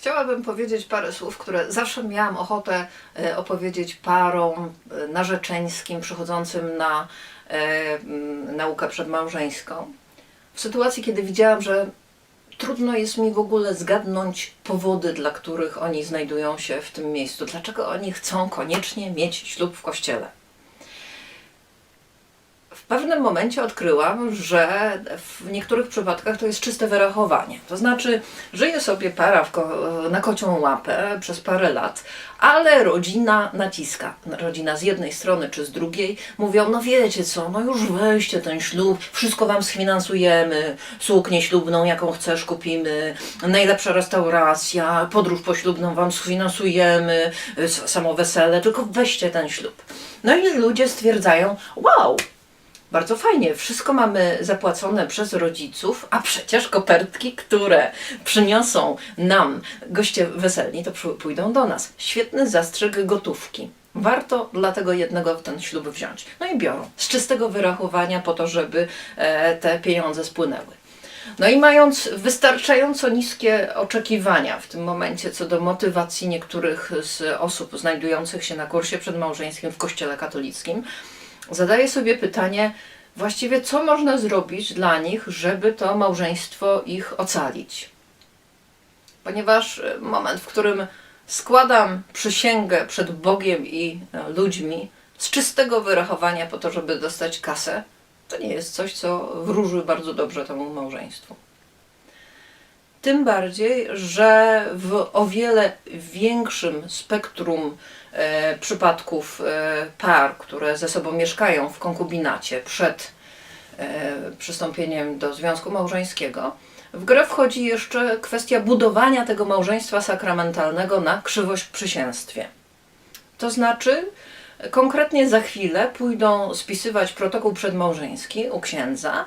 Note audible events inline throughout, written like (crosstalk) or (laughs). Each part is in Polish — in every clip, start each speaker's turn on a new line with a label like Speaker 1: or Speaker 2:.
Speaker 1: Chciałabym powiedzieć parę słów, które zawsze miałam ochotę e, opowiedzieć parom e, narzeczeńskim przychodzącym na e, naukę przedmałżeńską. W sytuacji, kiedy widziałam, że trudno jest mi w ogóle zgadnąć powody, dla których oni znajdują się w tym miejscu. Dlaczego oni chcą koniecznie mieć ślub w kościele. W pewnym momencie odkryłam, że w niektórych przypadkach to jest czyste wyrachowanie. To znaczy, żyje sobie para ko- na kocią łapę przez parę lat, ale rodzina naciska. Rodzina z jednej strony czy z drugiej mówią, no wiecie co, no już weźcie ten ślub, wszystko wam sfinansujemy, suknię ślubną jaką chcesz kupimy, najlepsza restauracja, podróż poślubną wam sfinansujemy, samo wesele, tylko weźcie ten ślub. No i ludzie stwierdzają, wow, bardzo fajnie, wszystko mamy zapłacone przez rodziców, a przecież kopertki, które przyniosą nam goście weselni, to pójdą do nas. Świetny zastrzyk gotówki. Warto dla tego jednego ten ślub wziąć. No i biorą z czystego wyrachowania po to, żeby e, te pieniądze spłynęły. No i mając wystarczająco niskie oczekiwania w tym momencie co do motywacji niektórych z osób znajdujących się na kursie przedmałżeńskim w Kościele katolickim, zadaję sobie pytanie, właściwie co można zrobić dla nich, żeby to małżeństwo ich ocalić. Ponieważ e, moment, w którym składam przysięgę przed Bogiem i e, ludźmi z czystego wyrachowania po to, żeby dostać kasę, to nie jest coś, co wróży bardzo dobrze temu małżeństwu. Tym bardziej, że w o wiele większym spektrum e, przypadków e, par, które ze sobą mieszkają w konkubinacie przed e, przystąpieniem do związku małżeńskiego, w grę wchodzi jeszcze kwestia budowania tego małżeństwa sakramentalnego na krzywość przysięstwie. To znaczy, konkretnie za chwilę pójdą spisywać protokół przedmałżeński u księdza,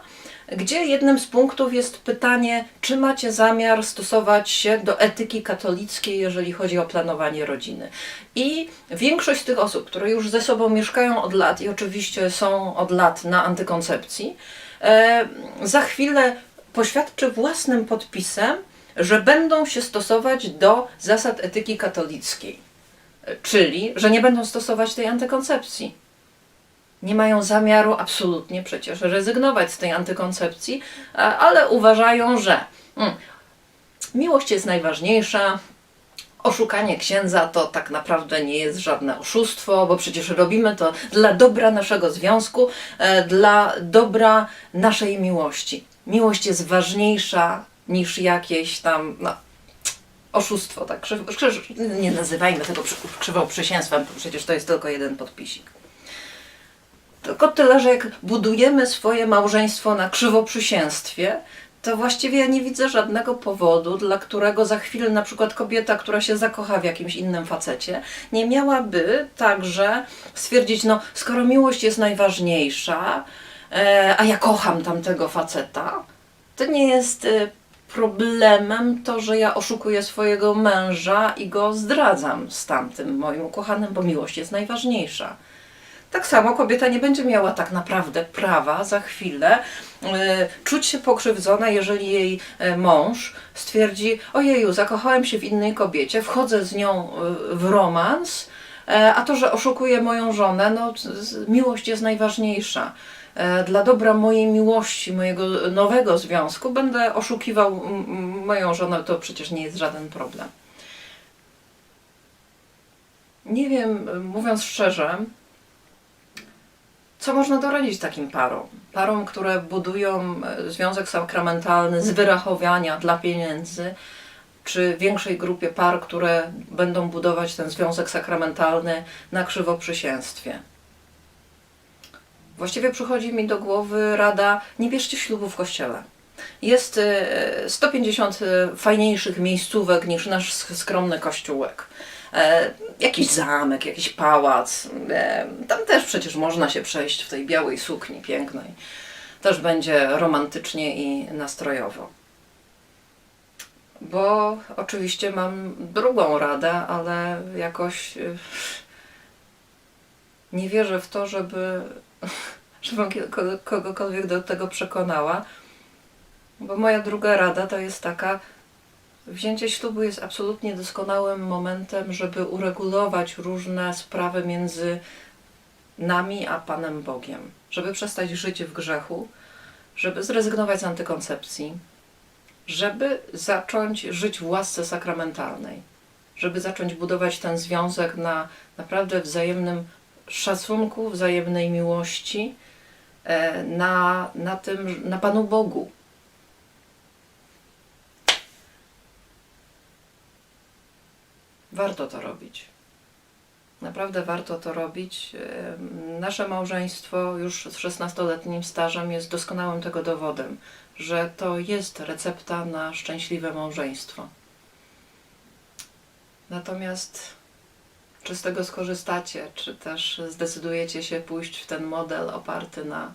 Speaker 1: gdzie jednym z punktów jest pytanie, czy macie zamiar stosować się do etyki katolickiej, jeżeli chodzi o planowanie rodziny. I większość tych osób, które już ze sobą mieszkają od lat i oczywiście są od lat na antykoncepcji, e, za chwilę poświadczy własnym podpisem, że będą się stosować do zasad etyki katolickiej. E, Czyli, że nie będą stosować tej antykoncepcji nie mają zamiaru absolutnie przecież rezygnować z tej antykoncepcji, a- ale uważają, że mm, miłość jest najważniejsza. Oszukanie księdza to tak naprawdę nie jest żadne oszustwo, bo przecież robimy to dla dobra naszego związku, e, dla dobra naszej miłości. Miłość jest ważniejsza niż jakieś tam no, oszustwo. Tak? Nie nazywajmy tego przy- krzywą przysięstwem, bo przecież to jest tylko jeden podpisik. Tylko tyle, że jak budujemy swoje małżeństwo na krzywoprzysięstwie, to właściwie ja nie widzę żadnego powodu, dla którego za chwilę na przykład kobieta, która się zakocha w jakimś innym facecie, nie miałaby także stwierdzić, no skoro miłość jest najważniejsza, e, a ja kocham tamtego faceta, to nie jest e, problemem to, że ja oszukuję swojego męża i go zdradzam z tamtym moim ukochanym, bo miłość jest najważniejsza. Tak samo kobieta nie będzie miała tak naprawdę prawa za chwilę e, czuć się pokrzywdzona, jeżeli jej e, mąż stwierdzi: Ojeju, zakochałem się w innej kobiecie, wchodzę z nią e, w romans, e, a to, że oszukuję moją żonę, no miłość jest najważniejsza. E, Dla dobra mojej miłości, mojego nowego związku, będę oszukiwał moją żonę, to przecież nie jest żaden problem. Nie wiem, mówiąc szczerze, co można doradzić takim parom? Parom, które budują e, związek sakramentalny z wyrachowania dla pieniędzy, czy większej grupie par, które będą budować ten związek sakramentalny na krzywoprzysięstwie? Właściwie przychodzi mi do głowy rada: nie bierzcie ślubu w kościele. Jest e, 150 fajniejszych miejscówek niż nasz sk- skromny kościółek. E, jakiś zamek, jakiś pałac. E, tam też przecież można się przejść w tej białej sukni pięknej. Też będzie romantycznie i nastrojowo. Bo oczywiście mam drugą radę, ale jakoś e, nie wierzę w to, żeby, (laughs) żebym kogokolwiek do tego przekonała. Bo moja druga rada to jest taka, Wzięcie ślubu jest absolutnie doskonałym momentem, żeby uregulować różne sprawy między nami a Panem Bogiem. Żeby przestać żyć w grzechu, żeby zrezygnować z antykoncepcji, żeby zacząć żyć w łasce sakramentalnej, żeby zacząć budować ten związek na naprawdę wzajemnym szacunku, wzajemnej miłości, e, na, na tym, na Panu Bogu. Warto to robić. Naprawdę warto to robić. Nasze małżeństwo już z 16-letnim stażem jest doskonałym tego dowodem, że to jest recepta na szczęśliwe małżeństwo. Natomiast czy z tego skorzystacie, czy też zdecydujecie się pójść w ten model oparty na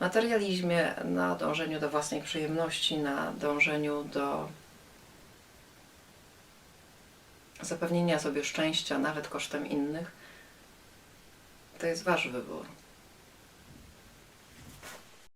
Speaker 1: materializmie, na dążeniu do własnej przyjemności, na dążeniu do zapewnienia sobie szczęścia, nawet kosztem innych, to jest Wasz wybór.